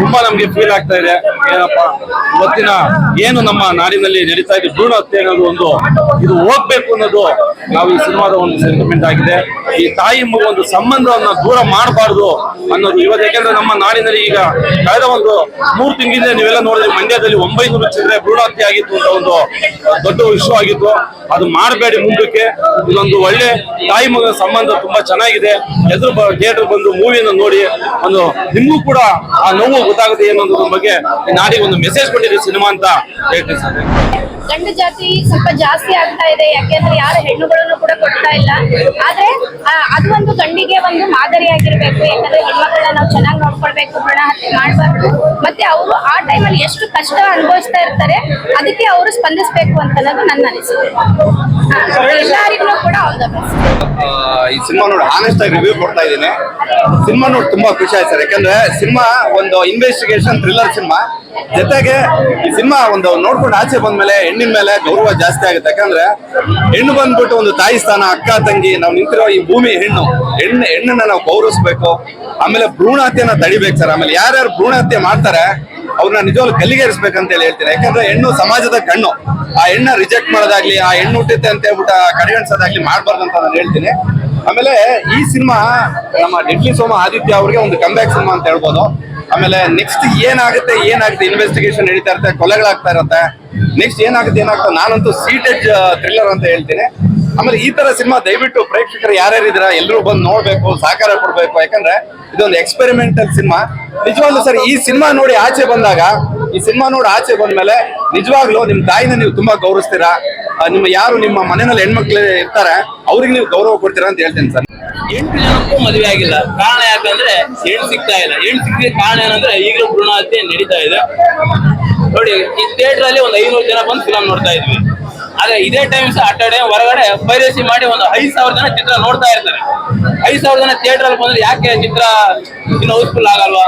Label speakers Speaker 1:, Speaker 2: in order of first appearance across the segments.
Speaker 1: ತುಂಬಾ ನಮ್ಗೆ ಫೀಲ್ ಆಗ್ತಾ ಇದೆ. ಏನಪ್ಪ, ಇವತ್ತಿನ ಏನು ನಮ್ಮ ನಾಡಿನಲ್ಲಿ ನಡೀತಾ ಇದೆ ಭ್ರೂಣ ಹತ್ಯೆ ಅನ್ನೋದು ಒಂದು ಇದು ಹೋಗ್ಬೇಕು ಅನ್ನೋದು ನಾವು ಈ ಸಿನಿಮಾದ ಒಂದು ಸೆಂಟಿಮೆಂಟ್ ಆಗಿದೆ. ಈ ತಾಯಿ ಮಗು ಒಂದು ಸಂಬಂಧವನ್ನು ದೂರ ಮಾಡಬಾರ್ದು ಅನ್ನೋದು ಇವತ್ತು ಯಾಕೆಂದ್ರೆ ನಮ್ಮ ನಾಡಿನಲ್ಲಿ ಈಗ ಕಳೆದ ಒಂದು ಮೂರು ತಿಂಗಳಿಂದ ನೀವೆಲ್ಲ ನೋಡಿದ್ರೆ ಮಂಡ್ಯದಲ್ಲಿ ಒಂಬೈನೂರು ಚಿಲ್ಲರೆ ಭ್ರೂಣ ಹತ್ಯೆ ಆಗಿತ್ತು ಅಂತ ಒಂದು ದೊಡ್ಡ ವಿಷಯ ಆಗಿತ್ತು. ಅದು ಮಾಡಬೇಡಿ ಮುಂದಕ್ಕೆ. ಇದೊಂದು ಒಳ್ಳೆ ತಾಯಿ ಮಗನ ಸಂಬಂಧ ತುಂಬಾ ಚೆನ್ನಾಗಿದೆ. ಎದುರು ಥಿಯೇಟರ್ ಬಂದು ಮೂವಿಯನ್ನು ನೋಡಿ ಒಂದು ನಿಮಗೂ ಕೂಡ ಆ ನೋವು ಗೊತ್ತಾಗುತ್ತೆ ಅನ್ನೋದ್ರ ಬಗ್ಗೆ ನಾಡಿಗೆ ಒಂದು ಮೆಸೇಜ್ ಕೊಟ್ಟಿದೆ ಸಿನಿಮಾ ಅಂತ ಹೇಳ್ತೀನಿ ಸರ್.
Speaker 2: ಗಂಡು ಜಾತಿ ಸ್ವಲ್ಪ ಜಾಸ್ತಿ ಆಗ್ತಾ ಇದೆ ಯಾಕೆಂದ್ರೆ ಯಾರು ಹೆಣ್ಣುಗಳನ್ನು ಕೂಡ ಕೊಡ್ತಾ ಇಲ್ಲ. ಆದ್ರೆ ಅದು ಒಂದು ಗಂಡಿಗೆ ಒಂದು ಮಾದರಿಯಾಗಿರ್ಬೇಕು, ಯಾಕಂದ್ರೆ ಹೆಣ್ಮಕ್ಳನ್ನ ನಾವು ಚೆನ್ನಾಗಿ ನೋಡ್ಕೊಳ್ಬೇಕು ಹತ್ಯೆ ಮಾಡಬಾರ್ದು. ಮತ್ತೆ ಅವರು ಆ ಟೈಮಲ್ಲಿ ಎಷ್ಟು ಕಷ್ಟ ಅನುಭವಿಸ್ತಾ ಇರ್ತಾರೆ, ಅದಕ್ಕೆ ಅವರು ಸ್ಪಂದಿಸಬೇಕು ಅಂತ ಅನ್ನೋದು ನನ್ನ ಅನಿಸಿಕೆ. ಕೂಡ
Speaker 3: ಈ ಸಿನಿಮಾ ನೋಡಿ ಆನೆಸ್ಟ್ ರಿವ್ಯೂ ಕೊಡ್ತಾ ಇದ್ದೀನಿ. ಸಿನಿಮಾ ನೋಡಿ ತುಂಬಾ ಖುಷಿ ಆಯ್ತು ಸರ್. ಯಾಕಂದ್ರೆ ಸಿನಿಮಾ ಒಂದು ಇನ್ವೆಸ್ಟಿಗೇಷನ್ ಥ್ರಿಲ್ಲರ್ ಸಿನಿಮಾ. ಜೊತೆಗೆ ಈ ಸಿನಿಮಾ ಒಂದು ನೋಡ್ಕೊಂಡು ಆಚೆ ಬಂದ್ಮೇಲೆ ಹೆಣ್ಣಿನ ಮೇಲೆ ಗೌರವ ಜಾಸ್ತಿ ಆಗುತ್ತೆ. ಯಾಕಂದ್ರೆ ಹೆಣ್ಣು ಬಂದ್ಬಿಟ್ಟು ಒಂದು ತಾಯಿ ಸ್ಥಾನ, ಅಕ್ಕ, ತಂಗಿ, ನಾವು ನಿಂತಿರೋ ಈ ಭೂಮಿ ಹೆಣ್ಣು. ಹೆಣ್ಣು, ಹೆಣ್ಣನ್ನ ನಾವು ಗೌರವಿಸ್ಬೇಕು. ಆಮೇಲೆ ಭ್ರೂಣ ಹತ್ಯೆನ ತಡಿಬೇಕು ಸರ್. ಆಮೇಲೆ ಯಾರ್ಯಾರು ಭ್ರೂಣ ಹತ್ಯೆ ಮಾಡ್ತಾರೆ ಅವ್ರನ್ನ ನಿಜವಾಗ್ಲು ಗಲ್ಲಿಗೇರಿಸ್ಬೇಕಂತ ಹೇಳಿ ಹೇಳ್ತೀನಿ. ಯಾಕಂದ್ರೆ ಹೆಣ್ಣು ಸಮಾಜದ ಕಣ್ಣು. ಆ ಹೆಣ್ಣ ರಿಜೆಕ್ಟ್ ಮಾಡೋದಾಗ್ಲಿ, ಆ ಹೆಣ್ಣು ಹುಟ್ಟುತ್ತೆ ಅಂತ ಹೇಳ್ಬಿಟ್ಟು ಕಡೆಗಣಿಸೋದಾಗ್ಲಿ ಮಾಡ್ಬಾರ್ದು ಅಂತ ನಾನು ಹೇಳ್ತೀನಿ. ಆಮೇಲೆ ಈ ಸಿನಿಮಾ, ನಮ್ಮ ಡೆಡ್ಲಿ ಸೋಮ ಆದಿತ್ಯ ಅವ್ರಿಗೆ ಒಂದು ಕಂಬ್ಯಾಕ್ ಸಿನಿಮಾ ಅಂತ ಹೇಳ್ಬೋದು. ಆಮೇಲೆ ನೆಕ್ಸ್ಟ್ ಏನಾಗುತ್ತೆ ಏನಾಗುತ್ತೆ ಇನ್ವೆಸ್ಟಿಗೇಷನ್ ನಡೀತಾ ಇರುತ್ತೆ, ಕೊಲೆಗಳಾಗ್ತಾ ಇರುತ್ತೆ. ನೆಕ್ಸ್ಟ್ ಏನಾಗುತ್ತೆ ಏನಾಗುತ್ತೆ ನಾನಂತೂ ಸೀಟೆಡ್ ಥ್ರಿಲ್ಲರ್ ಅಂತ ಹೇಳ್ತೀನಿ. ಆಮೇಲೆ ಈ ತರ ಸಿನಿಮಾ ದಯವಿಟ್ಟು ಪ್ರೇಕ್ಷಕರು ಯಾರ್ಯಾರು ಇದ್ದೀರಾ ಎಲ್ಲರೂ ಬಂದು ನೋಡ್ಬೇಕು, ಸಹಕಾರ ಕೊಡ್ಬೇಕು. ಯಾಕಂದ್ರೆ ಇದೊಂದು ಎಕ್ಸ್ಪೆರಿಮೆಂಟಲ್ ಸಿನಿಮಾ. ನಿಜವಾಗ್ಲೂ ಸರ್, ಈ ಸಿನಿಮಾ ನೋಡಿ ಆಚೆ ಬಂದಾಗ, ಈ ಸಿನಿಮಾ ನೋಡಿ ಆಚೆ ಬಂದ್ಮೇಲೆ ನಿಜವಾಗ್ಲೂ ನಿಮ್ ತಾಯಿನ ನೀವು ತುಂಬಾ ಗೌರವಿಸ್ತೀರಾ? ನಿಮ್ಮ ಯಾರು ನಿಮ್ಮ ಮನೆಯಲ್ಲಿ ಹೆಣ್ಮಕ್ಳು ಇರ್ತಾರೆ, ಅವ್ರಿಗೆ ನೀವು ಗೌರವ ಕೊಡ್ತೀರಾ ಅಂತ ಹೇಳ್ತೇನೆ ಸರ್.
Speaker 4: ಎಂಟು ಜನಕ್ಕೂ ಮದುವೆ ಆಗಿಲ್ಲ. ಕಾರಣ ಯಾಕಂದ್ರೆ ಹೆಣ್ ಸಿಗ್ತಾ ಇಲ್ಲ. ಹೆಣ್ ಸಿಗಲಿಕ್ಕೆ ಕಾರಣ ಏನಂದ್ರೆ ಈಗಲೂ ಭ್ರೂಣ ಹತ್ಯೆ ನಡೀತಾ ಇದೆ. ನೋಡಿ, ಈ ಥಿಯೇಟರ್ ಅಲ್ಲಿ ಒಂದು ಐನೂರು ಜನ ಬಂದು ಫಿಲಂ ನೋಡ್ತಾ ಇದ್ವಿ. ಆದ್ರೆ ಇದೇ ಟೈಮ್ ಸಹ ಹೊರಗಡೆ ಪೈರಸಿ ಮಾಡಿ ಒಂದು ಐದು ಸಾವಿರ ಜನ ಚಿತ್ರ ನೋಡ್ತಾ ಇರ್ತಾರೆ. ಐದು ಸಾವಿರ ಜನ ಥಿಯೇಟರ್ ಅಲ್ಲಿ ಬಂದ್ರೆ ಯಾಕೆ ಚಿತ್ರ ಇನ್ನು ಹೌಸ್ಫುಲ್ ಆಗಲ್ವಾ?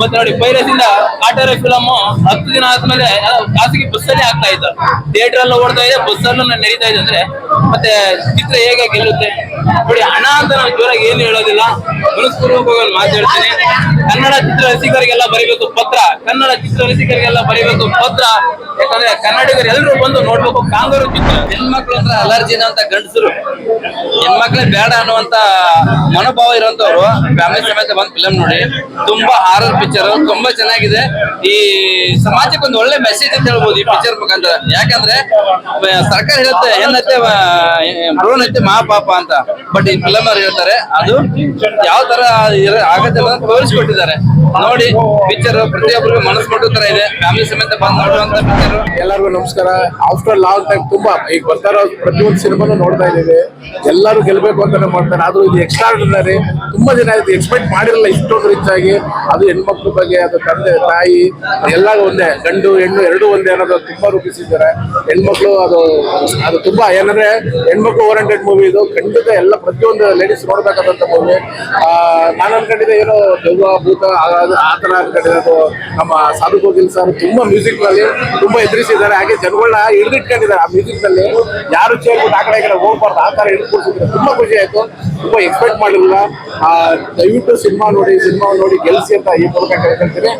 Speaker 4: ಮತ್ತೆ ನೋಡಿ ಪೈರಸಿಂದ ಆಟೋರ ಫಿಲಮ್ ಹತ್ತು ದಿನ ಆದ್ಮೇಲೆ ಖಾಸಗಿ ಬಸ್ ಅಲ್ಲಿ ಆಗ್ತಾ ಇತ್ತು ಥಿಯೇಟರ್ ಅಲ್ಲಿ ಓಡ್ತಾ ಇದೆ ಬಸ್ಸಲ್ಲೂ ನಡೀತಾ ಇದೆ ಅಂದ್ರೆ, ಮತ್ತೆ ಚಿತ್ರ ಹೇಗೆ ಗೆಲ್ಲುತ್ತೆ? ನೋಡಿ, ಹಣ ಅಂತ ನಾನು ಜೋರಾಗಿ ಏನು ಹೇಳೋದಿಲ್ಲ. ಮನಸ್ಪೂರ್ವಕವಾಗಿ ಒಂದು ಮಾತು ಕನ್ನಡ ಚಿತ್ರ ರಸಿಕರಿಗೆಲ್ಲ ಬರಿಬೇಕು ಪತ್ರ. ಕನ್ನಡ ಚಿತ್ರ ರಸಿಕರಿಗೆಲ್ಲ ಬರಿಬೇಕು ಪತ್ರ. ಯಾಕಂದ್ರೆ ಕನ್ನಡಿಗರು ಎಲ್ಲರೂ ಬಂದು ನೋಡ್ಬೇಕು ಕಾಂಗ್ರೆಸ್ ಚಿತ್ರ. ಹೆಣ್ಮಕ್ಳು ಅಂದ್ರೆ ಅಲರ್ಜಿನ ಅಂತ ಗಂಡಸರು. ಹೆಣ್ಮಕ್ಳೇ ಬೇಡ ಅನ್ನುವಂತ ಮನೋಭಾವ ಇರುವಂತವ್ರು. ಫ್ಯಾಮಿಲಿ ಸಮೇತ ಬಂದು ಫಿಲಂ ನೋಡಿ. ತುಂಬಾ ಹಾರರ್ ಪಿಕ್ಚರ್ ತುಂಬಾ ಚೆನ್ನಾಗಿದೆ. ಈ ಸಮಾಜಕ್ಕೆ ಒಂದು ಒಳ್ಳೆ ಮೆಸೇಜ್ ಅಂತ ಹೇಳ್ಬೋದು ಈ ಪಿಕ್ಚರ್ ಮುಖಾಂತರ. ಯಾಕಂದ್ರೆ ಸರ್ಕಾರ ಹೇಳುತ್ತೆ ಏನತ್ತೆ ಮಾ ಮಹಾಪಾಪ ಅಂತ. ಬಟ್ ಈ ಫಿಲಮ್ ಹೇಳ್ತಾರೆ, ಅದು ಯಾವ ತರ ಆಗತ್ತೆ ತೋರಿಸ್ಕೊಟ್ಟಿದ್ದಾರೆ. ನೋಡಿ ಪಿಕ್ಚರ್ ಪ್ರತಿಯೊಬ್ಬರಿಗೂ ಮನಸ್ಸು ತರ ಇದೆ. ಫ್ಯಾಮಿಲಿ ಸಮೇತ ಬಂದು ನೋಡುವಂತ ಪಿಕ್ಚರ್
Speaker 5: ಎಲ್ಲರಿಗೂ ನಮಸ್ಕಾರ. ಆಫ್ಟರ್ ಲಾಂಗ್ ಟೈಮ್ ತುಂಬಾ ಈಗ ಬರ್ತಾ ಇರೋ ಪ್ರತಿಯೊಂದು ಸಿನಿಮಾನು ನೋಡ್ತಾ ಇದ್ದೀವಿ. ಎಲ್ಲರೂ ಗೆಲ್ಬೇಕು ಅಂತಾನೆ ಮಾಡ್ತಾರೆ. ಆದ್ರೂ ಇದು ಎಕ್ಸ್ಟ್ರಾರ್ಡಿನರಿ ತುಂಬಾ ಜನ ಇದು ಎಕ್ಸ್ಪೆಕ್ಟ್ ಮಾಡಿರಲ್ಲ ಇಷ್ಟೊಂದು ರಿಚ್ ಆಗಿ. ಅದು ಹೆಣ್ಮಕ್ಳ ಬಗ್ಗೆ, ಅದು ತಂದೆ, ತಾಯಿ ಎಲ್ಲ ಒಂದೇ. ಗಂಡು, ಹೆಣ್ಣು, ಎರಡು ಒಂದೇ ಅನ್ನೋದು ತುಂಬಾ ರೂಪಿಸಿದ್ದಾರೆ. ಹೆಣ್ಮಕ್ಳು ಅದು ಅದು ತುಂಬಾ. ಏನಂದ್ರೆ, ಹೆಣ್ಮಕ್ಳು ಓರಿಯೆಂಟೆಡ್ ಮೂವಿ ಇದು. ಖಂಡಿತ ಎಲ್ಲ ಪ್ರತಿಯೊಂದು ಲೇಡೀಸ್ ನೋಡ್ಬೇಕಾದಂತ ಮೂವಿ ನಾನು ಅನ್ಕೊಂಡಿದ್ದೆ, ಏನೋ ದೆವ್ವ, ಭೂತ ಆ- ತರ ಅನ್ಕೊಂಡಿದ್ದೆ ನಮ್ಮ ಸಾಧು ಕೋಗಿಲ್ ಸರ್ ತುಂಬಾ ಮ್ಯೂಸಿಕ್ನಲ್ಲಿ ತುಂಬಾ ಎದುರಿಸಿದ್ದಾರೆ. ಹಾಗೆ ಜನಗಳನ್ನ ಹಿಡಿದಿಟ್ಕೊಂಡಿದ್ದಾರೆ ಆ ಮ್ಯೂಸಿಕ್ನಲ್ಲಿ ಯಾರು ಚೇರ್ಬಿಟ್ಟು ಆ ಕಡೆ ಕಡೆ ಹೋಗ್ಬಾರ್ದು ಆ ತರ ಹಿಡಿದ್ಕೊಡ್ಸಿದ್ರೆ ತುಂಬಾ ಖುಷಿ ಆಯಿತು. ತುಂಬಾ ಎಕ್ಸ್ಪೆಕ್ಟ್ ಮಾಡಿರಲಿಲ್ಲ. ಆ, ದಯವಿಟ್ಟು ಸಿನಿಮಾ ನೋಡಿ ಸಿನಿಮಾ ನೋಡಿ ಗೆಲ್ಸಿ ಅಂತ ಈ ಮೂಲಕ ಕೇಳ್ಕೊಳ್ತೀನಿ